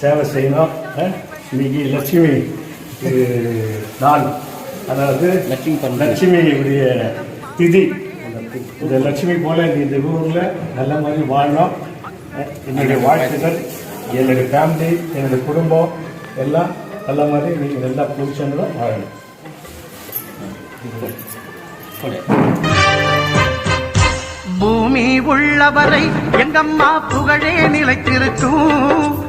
சேவை செய்யணும். இன்னைக்கு லட்சுமி நாள். அதாவது லட்சுமி. லட்சுமியுடைய திதி. இந்த லட்சுமி போல இந்த ஊரில் நல்ல மாதிரி வாழணும். என்னுடைய வாழ்த்துக்கள். என்னுடைய ஃபேமிலி என்னுடைய குடும்பம் எல்லாம் நல்ல மாதிரி நீங்கள் நல்லா புருஷங்களும் வாழணும். பூமி உள்ளவரை எங்கம்மா புகழே நிலைத்திருக்கும்.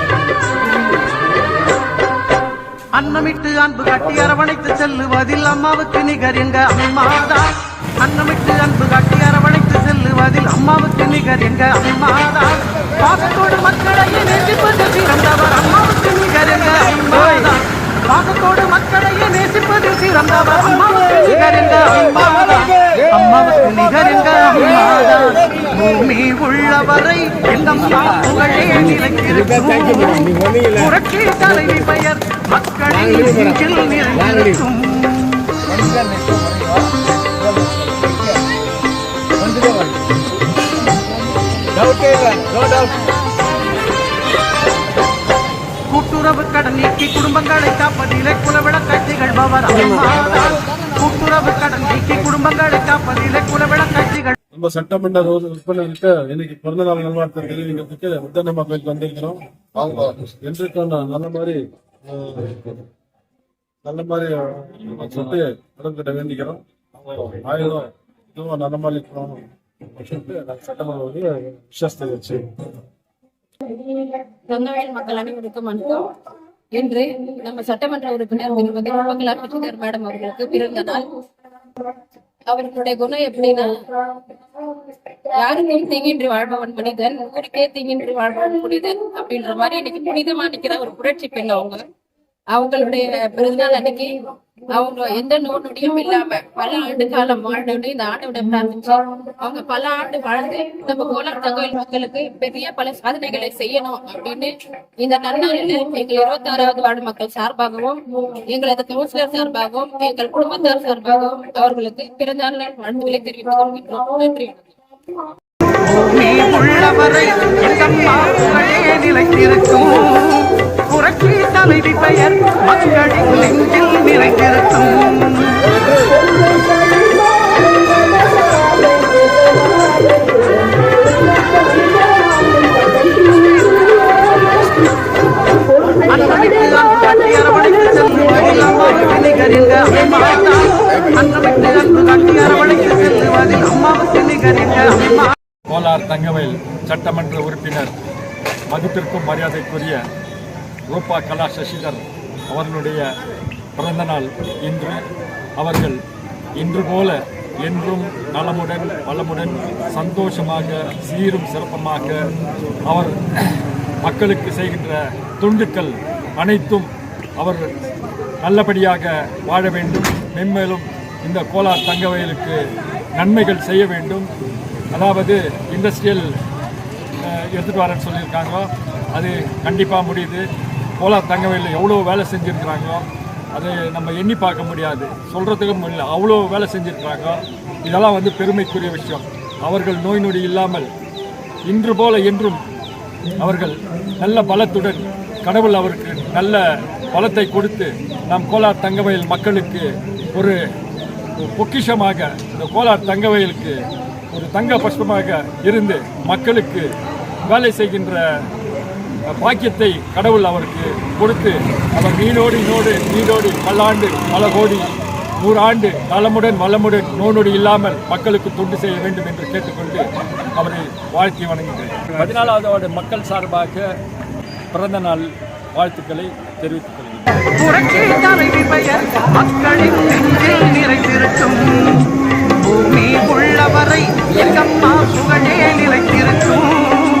அன்னமிட்டு அன்பு கட்டி அரவணைத்து செல்லுவதில் அம்மாவுக்கு நிகர் எங்க அம்மாதான் அன்னமிட்டு அன்பு கட்டி அரவணைத்து செல்லுவதில் அம்மாவுக்கு நிகர் எங்க அம்மாதான் பாசத்தோடு மக்களையே நேசிப்பது சிறந்தவர். அம்மாவுக்கு நிகர் எங்க அம்மாதான் பாசத்தோடு மக்களையே நேசிப்பது சிறந்தவர். அம்மாவுக்கு நிகர் எங்க அம்மாதான் அம்மாவுக்கு நிகர் எங்க அம்மா உள்ளவரை எங்கம்மா புகழே நிலைத்திருக்கும் புரட்சி தலைவி பெயர் மக்களின் நிறைந்திருக்கும் கூட்டுறவு கடன் நீக்கி குடும்பங்களை காப்பதிலே குலவிட கட்சிகள் அம்மாதான் கூட்டுறவு கடன் நீக்கி குடும்பங்களை காப்பதிலே குலவிளக்கை நம்ம சட்டமன்ற உறுப்பினருக்கு இன்னைக்கு பிறந்த நாள் நல்வாழ்த்து தெரிவிக்கிறதுக்கு முத்தண்ணம்மா கோயிலுக்கு வந்திருக்கிறோம். அவங்க நல்ல மாதிரி நல்ல மாதிரி சொல்லிட்டு கடற்கிட்ட வேண்டிக்கிறோம். ஆயுதம் இதுவும் நல்ல மாதிரி இருக்கணும் சொல்லிட்டு சட்டமன்ற விசுவாசத்தை வச்சு. கங்காவயல் மக்கள் அனைவருக்கும் வணக்கம். இன்று நம்ம சட்டமன்ற உறுப்பினர் திருமதி மேடம் அவர்களுக்கு பிறந்த நாள். அவர்களுடைய குணம் எப்படின்னா யாருக்கும் தீங்கின்றி வாழ்பவன் மனிதன் ஊருக்கே தீங்கின்றி வாழ்பவன் புனிதன் அப்படின்ற மாதிரி இன்னைக்கு புனிதமா நிக்கிற ஒரு புரட்சி பெண் அவங்க. அவங்களுடைய பிறந்தநாள் அன்னைக்கு அவங்க எந்த நோய் நொடியும் இல்லாம பல ஆண்டு காலம் வாழணும்னு இந்த ஆண்டோட பிரார்த்திச்சு அவங்க பல ஆண்டு வாழ்ந்து நம்ம கோலார் தகவல் மக்களுக்கு பெரிய பல சாதனைகளை செய்யணும் அப்படின்னு இந்த நன்னாளில் எங்கள் இருபத்தாறாவது வார்டு மக்கள் சார்பாகவும் எங்களது கவுன்சிலர் சார்பாகவும் எங்கள் குடும்பத்தார் சார்பாகவும் அவர்களுக்கு பிறந்த நாள் வாழ்த்துக்களை தெரிவித்துக் கொள்கின்றோம். நன்றி. உள்ளவரை நிலைத்திருக்கும். அமைதி பெயர் மக்களின் நெஞ்சில் நிறைந்திருக்கும். அம்மாவுக்கு கோலார் தங்கவேல் சட்டமன்ற உறுப்பினர் மதிப்பிற்கும் மரியாதைக்குரிய ரூபா கலா சசிதர் அவர்களுடைய பிறந்தநாள் இன்று. அவர்கள் இன்று போல என்றும் நலமுடன் வளமுடன் சந்தோஷமாக சீரும் சிறப்பமாக அவர் மக்களுக்கு செய்கின்ற துண்டுக்கள் அனைத்தும் அவர் நல்லபடியாக வாழ வேண்டும். மென்மேலும் இந்த கோலார் தங்கவயலுக்கு நன்மைகள் செய்ய வேண்டும். அதாவது இண்டஸ்ட்ரியல் எடுத்துகிட்டு வரேன்னு சொல்லியிருக்காங்களோ அது கண்டிப்பாக முடியுது. போலார் தங்கவேலில் எவ்வளோ வேலை செஞ்சுருக்கிறாங்களோ அது நம்ம எண்ணி பார்க்க முடியாது. சொல்கிறதுக்கும் இல்லை அவ்வளோ வேலை செஞ்சுருக்கிறாங்க இதெல்லாம் வந்து பெருமைக்குரிய விஷயம். அவர்கள் நோய் நொடி இல்லாமல் இன்று போல என்றும் அவர்கள் நல்ல பலத்துடன் கடவுள் அவருக்கு நல்ல பலத்தை கொடுத்து நம் கோலார் தங்கவயல் மக்களுக்கு ஒரு பொக்கிஷமாக இந்த கோலார் தங்கவயலுக்கு ஒரு தங்க பஷ்பமாக இருந்து மக்களுக்கு வேலை செய்கின்ற பாக்கியத்தை கடவுள் அவருக்கு கொடுத்து அவர் நீனோடு நீனோடு நீடோடி பல்லாண்டு பல கோடி நூறாண்டு நலமுடன் வளமுடன் நோனொடி இல்லாமல் மக்களுக்கு தொண்டு செய்ய வேண்டும் என்று கேட்டுக்கொண்டு அவரை வாழ்த்தி வணங்குகிறேன். பதினாலாவது மக்கள் சார்பாக பிறந்த நாள் வாழ்த்துக்களை தெரிவித்துக் கொள்கிறேன். நிறைந்திருக்கும். பூமி உள்ளவரை எங்கம்மா புகழே நிலைத்திருக்கும்.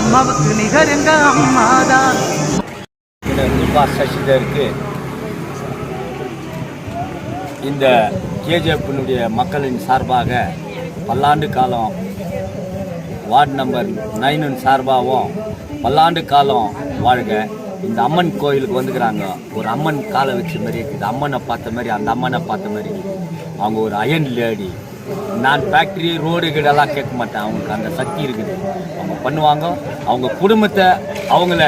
அம்மாவுக்கு நிகர் எங்க அம்மாதான் இந்த ரூபா சசிதருக்கு இந்த கேஜிஎஃப்பினுடைய மக்களின் சார்பாக பல்லாண்டு காலம் வார்டு நம்பர் நைனின் சார்பாகவும் பல்லாண்டு காலம் வாழ்க. இந்த அம்மன் கோயிலுக்கு வந்துக்கிறாங்க. ஒரு அம்மன் காலை வச்ச மாதிரி இருக்குது. அம்மனை பார்த்த மாதிரி அந்த அம்மனை பார்த்த மாதிரி அவங்க ஒரு அயன் லேடி. நான் ஃபேக்ட்ரி ரோடு கீடெல்லாம் கேட்க மாட்டேன். அவங்களுக்கு அந்த சக்தி இருக்குது. அவங்க பண்ணுவாங்க. அவங்க குடும்பத்தை அவங்கள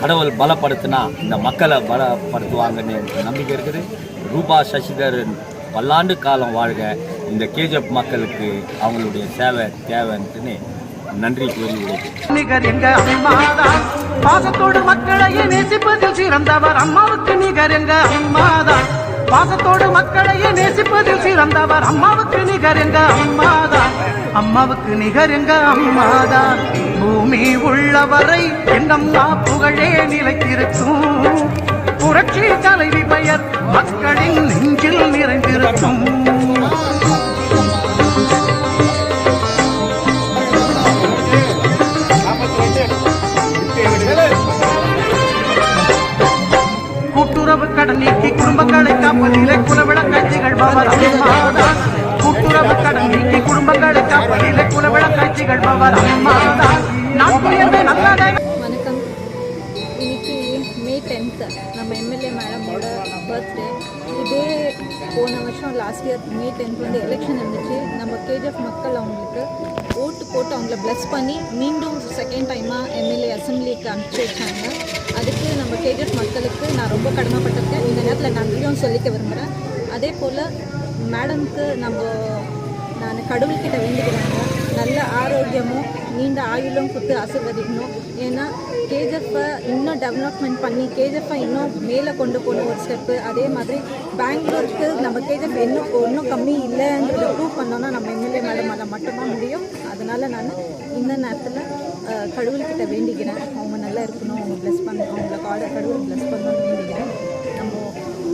கடவுள் பலப்படுத்தினா இந்த மக்களை பலப்படுத்துவாங்கன்னு நம்பிக்கை இருக்குது. ரூபா சசிதரன் பல்லாண்டு காலம் வாழ்க. இந்த கேஜப் மக்களுக்கு அவங்களுடைய சேவை தேவைன்ட்டுன்னு நன்றி கூறி பாசத்தோடு மக்களையே நேசிப்பதில் சிறந்தவர் அம்மாவுக்கு நிகர் எங்க அம்மாதான் பாசத்தோடு மக்களையே நேசிப்பதில் சிறந்தவர் அம்மாவுக்கு நிகர் எங்க அம்மாதான் அம்மாவுக்கு நிகர் எங்க அம்மாதான் பூமி உள்ளவரை என்னம்மா புகழே நிலைத்திருக்கும். புரட்சி தலைவி பெயர் மக்களின் நெஞ்சில் நிறைந்திருக்கும். கூட்டுறவு கடன் நீக்கி குடும்பங்களை காப்பதிலே குலவிளக்காய் கூட்டுறவு கடன் நீக்கி குடும்பங்களை காப்பதிலே குலவிளக்காய் திகழ்பவர் அம்மாதான் வணக்கம். இன்னைக்கு மே டென்த்து நம்ம எம்எல்ஏ மேடமோட பர்த்டே இதே போன வருஷம் லாஸ்ட் இயர் மே டென்த் வந்து எலெக்ஷன் இருந்துச்சு. நம்ம கேஜிஎஃப் மக்கள் அவங்களுக்கு ஓட்டு போட்டு அவங்கள ப்ளஸ் பண்ணி மீண்டும் செகண்ட் டைமாக எம்எல்ஏ அசம்பிளிக்கு அனுப்பிச்சி வச்சாங்க. அதுக்கு நம்ம கேஜிஎஃப் மக்களுக்கு நான் ரொம்ப கடமைப்பட்டிருக்கேன். இந்த நேரத்தில் நன்றியும் சொல்லிக்க விரும்புகிறேன் அதே போல் மேடம்க்கு நம்ம நான் கடவுள்கிட்ட வேண்டிக்கிறாங்க நல்ல ஆரோக்கியமும் நீண்ட ஆயுளும் கொடுத்து ஆசீர்வதிக்கணும். ஏன்னா கேஜெஃப்பை இன்னும் டெவலப்மெண்ட் பண்ணி கேஜெஃப்பை இன்னும் மேலே கொண்டு போகணும் ஒரு ஸ்டெப்பு அதே மாதிரி பெங்களூருக்கு நம்ம கேஜெஃப் இன்னும் இன்னும் கம்மி இல்லைன்றத ப்ரூவ் பண்ணோன்னா நம்ம எம்எல்ஏ மேடம் அதை மட்டும்தான் முடியும். அதனால் நான் இந்த நேரத்தில் கடவுள்கிட்ட வேண்டிக்கிறேன். அவங்க நல்லா இருக்கணும் அவங்க ப்ளஸ் பண்ண அவங்கள காலை கடவுள் ப்ளஸ் பண்ணணும்னு வேண்டிக்கிறேன்.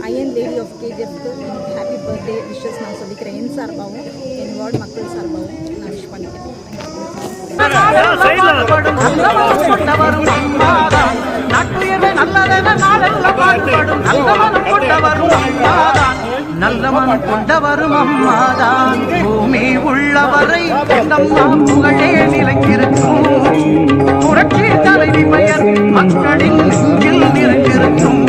நம்ம அயன் லேடி ஆஃப் கேஜிஎஃப்க்கு ஹாப்பி பர்த்டே விஷஸ் நான் சொல்லிக்கிறேன். என் சார்பாகவும் என் வார்டு மக்கள் சார்பாகவும் நான் விஷ் பண்ணிக்கிறேன். நல்லவன் கொண்டவரும் அம்மாதான். பூமி உள்ளவரை நம்மா புகழே நிலைத்திருக்கும். புரட்சி தலைவி பெயர் மக்களின் நெஞ்சில் நிறைந்திருக்கும்.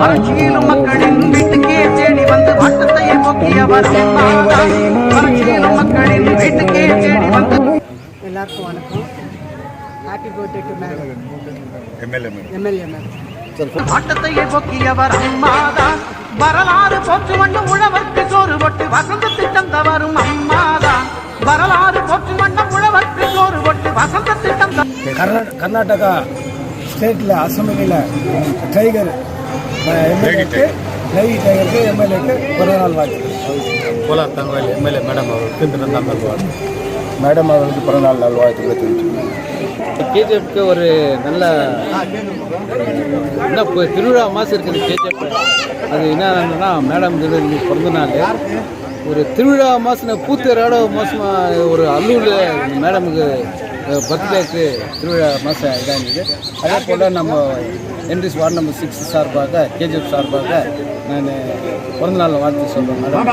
வறட்சியிலும் மக்களின் வீட்டுக்கே தேடி வந்து வாட்டத்தையே போக்கியவர் அம்மாதான் வறட்சியிலும் மக்களின் வீட்டுக்கே தேடி வந்து எல்லாருக்கும் வணக்கம். Happy birthday to madam MLA madam ஆட்டத்தையே போக்கியவர் அம்மாதான் வரலாறு போற்று வண்ணம் உழவர்க்கு சோறு போட்டு வசந்தத்தை தந்தவரும் அம்மாதான் வரலாறு போற்று வண்ணம் உழவர்க்கு சோறு போட்டு வசந்தத்தை தந்த கர்நா கர்நாடகா ஸ்டேட்டில் அசம்பிளியில் டைகர் எம்எல்ஏக்கு நெய் டைகருக்கு எம்எல்ஏக்கு பிறந்தநாள் வாழ்த்து. கோலார் தங்கவேல் எம்எல்ஏ மேடம் அவர்களுக்கு பிறந்தநாள் நல்வாழ்த்து மேடம் அவர்களுக்கு பிறந்தநாள் நல்வாழ்த்துக்களை தெரிவிச்சுக்கிறேன் கேஜிஎஃப்க்கு ஒரு நல்ல என்ன திருவிழா மாதம் இருக்குது கேஜிஎஃப் அது என்னன்னா மேடம் இது இன்னைக்கு பிறந்த நாள். ஒரு திருவிழா மாதம் பூத்தேரோட மாதமாக ஒரு அல்லூரில் மேடமுக்கு பர்த்டேக்கு திருவிழா மாதம் இதாகிது. அதே போல் நம்ம என்டிஸ் வார்டு நம்பர் சிக்ஸ் சார்பாக கேஜிஎஃப் சார்பாக நான் பிறந்தநாள் வாழ்த்து சொல்கிறேன் மேடம்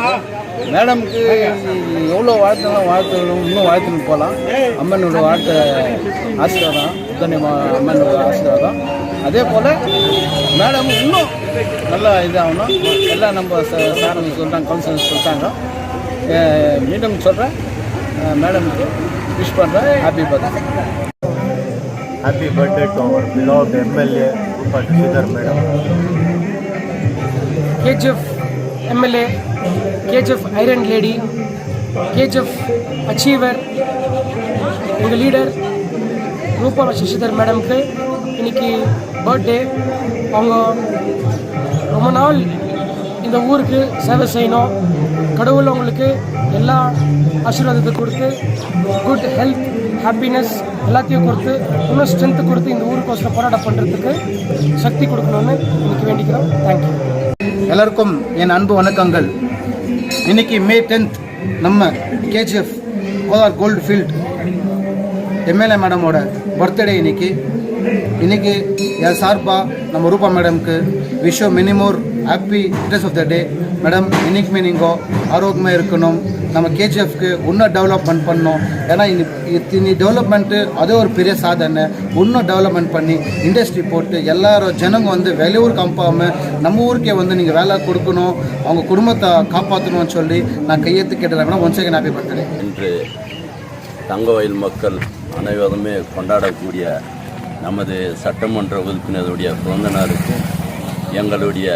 மேடம்க்கு எவ்வளோ வாழ்த்துனாலும் வாழ்த்துணும் இன்னும் வாழ்த்துன்னு போகலாம். அம்மனோட வாழ்த்த ஆசீர்வாதம். உத்தனை அம்மனோட ஆசீர்வாதம். அதே போல் மேடம் இன்னும் நல்லா இதாகணும். எல்லாம் நம்ம சாரங்க சொல்கிறாங்க கவுன்சிலர் சொல்லிட்டாங்க. மீண்டும் சொல்கிறேன் மேடம்க்கு விஷ் பண்ணுறேன் happy birthday birthday to our beloved MLA, Rupa Shashidhar Madam. KGF MLA KGF iron lady KGF achiever எங்கள் லீடர் ரூபா சசிதர் மேடம்க்கு இன்னைக்கு பர்த்டே அவங்க ரொம்ப நாள் இந்த ஊருக்கு சேவை செய்யணும். கடவுள் அவங்களுக்கு எல்லா ஆசீர்வாதத்தை கொடுத்து குட் ஹெல்த் ஹாப்பினஸ் எல்லாத்தையும் கொடுத்து இன்னும் ஸ்ட்ரென்த்து கொடுத்து இந்த ஊருக்கோசரம் போராட்டம் பண்ணுறதுக்கு சக்தி கொடுக்கணும்னு இன்னைக்கு வேண்டிக்கிறோம். தேங்க்யூ எல்லாருக்கும் என் அன்பு வணக்கங்கள். இன்னைக்கு மே டென்த் நம்ம KGF Kolar gold field MLA மேடமோட birthday இன்னைக்கு. இன்னைக்கு என் சார்பாக நம்ம ரூபா மேடம்க்கு wish you many more happy returns of the day madam இன்னைக்குமே நீங்கள் ஆரோக்கியமாக இருக்கணும். நம்ம கேஜிஎஃப்க்கு இன்னும் டெவலப்மெண்ட் பண்ணணும். ஏன்னா இனி டெவலப்மெண்ட்டு அதே ஒரு பெரிய சாதனை. இன்னும் டெவலப்மெண்ட் பண்ணி இண்டஸ்ட்ரி போட்டு எல்லாரும் ஜனங்க வந்து வெளியூர் கம்பாமல் நம்ம ஊருக்கே வந்து நீங்கள் வேலை கொடுக்கணும். அவங்க குடும்பத்தை காப்பாற்றணும்னு சொல்லி நான் கையெழுத்து கேட்டுறேன். ஒன் செகண்ட் ஹாப்பி பர்த்டே இன்று தங்கவயல் மக்கள் அனைவருமே கொண்டாடக்கூடிய நமது சட்டமன்ற உறுப்பினருடைய பிறந்த நாளுக்கும் எங்களுடைய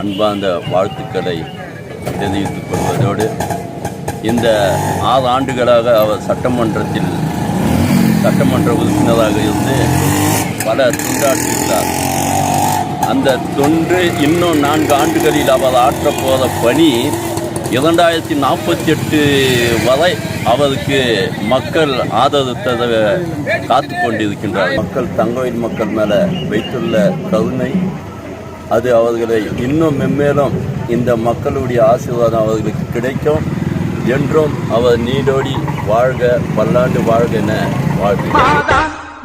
அன்பார்ந்த வாழ்த்துக்களை தெரிவித்துக் கொள்வதோடு இந்த ஆறு ஆண்டுகளாக அவர் சட்டமன்றத்தில் சட்டமன்ற உறுப்பினராக இருந்து பல துண்டாற்றியுள்ளார் அந்த தொன்று இன்னும் நான்கு ஆண்டுகளில் அவர் ஆற்றப்போகிற பணி இரண்டாயிரத்தி நாற்பத்தி எட்டு வரை அவருக்கு மக்கள் ஆதரவு தர காத்து கொண்டிருக்கின்றார் மக்கள் தங்கோயில் மக்கள் மேலே வைத்துள்ள கருணை அது அவர்களை இன்னும் மென்மேலும் இந்த மக்களுடைய ஆசீர்வாதம் அவர்களுக்கு கிடைக்கும் என்றும் அவர் நீடோடி வாழ்க பல்லாண்டு வாழ்க என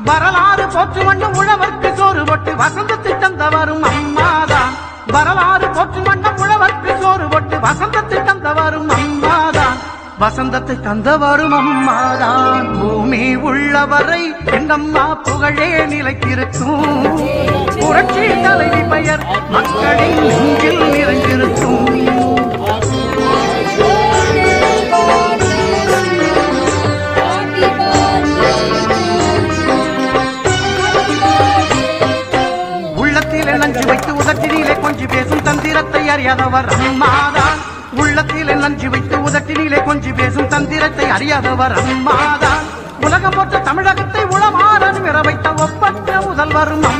வரலாறு போற்று மண்ணும் உழவர்க்கு சோறு போட்டு வசந்தத்தை தந்தவரும் அம்மாதான். வரலாறு போற்று மண்ணும் உழவர்க்கு சோறு போட்டு வசந்தத்தை தந்தவரும் அம்மா வசந்தத்தை தந்தவரும் அம்மாதான். பூமி உள்ளவரை எங்கம்மா புகழே நிலைத்திருக்கும் புரட்சி தலைவி பெயர் மக்களின் நெஞ்சில் நிறைந்திருக்கும் உள்ளத்திலே நஞ்சு வைத்து உதட்டினிலே கொஞ்சி பேசும் தந்திரத்தை அறியாதவர் அம்மாதான். உள்ளத்திலே நஞ்சு வைத்து உதட்டினிலே கொஞ்சி பேசும் தந்திரத்தை அறியாதவர் அம்மாதான். உலகம் போட்ட தமிழகத்தை உளமாறன் விர வைத்த ஒப்பற்ற முதல்வரும் அம்மா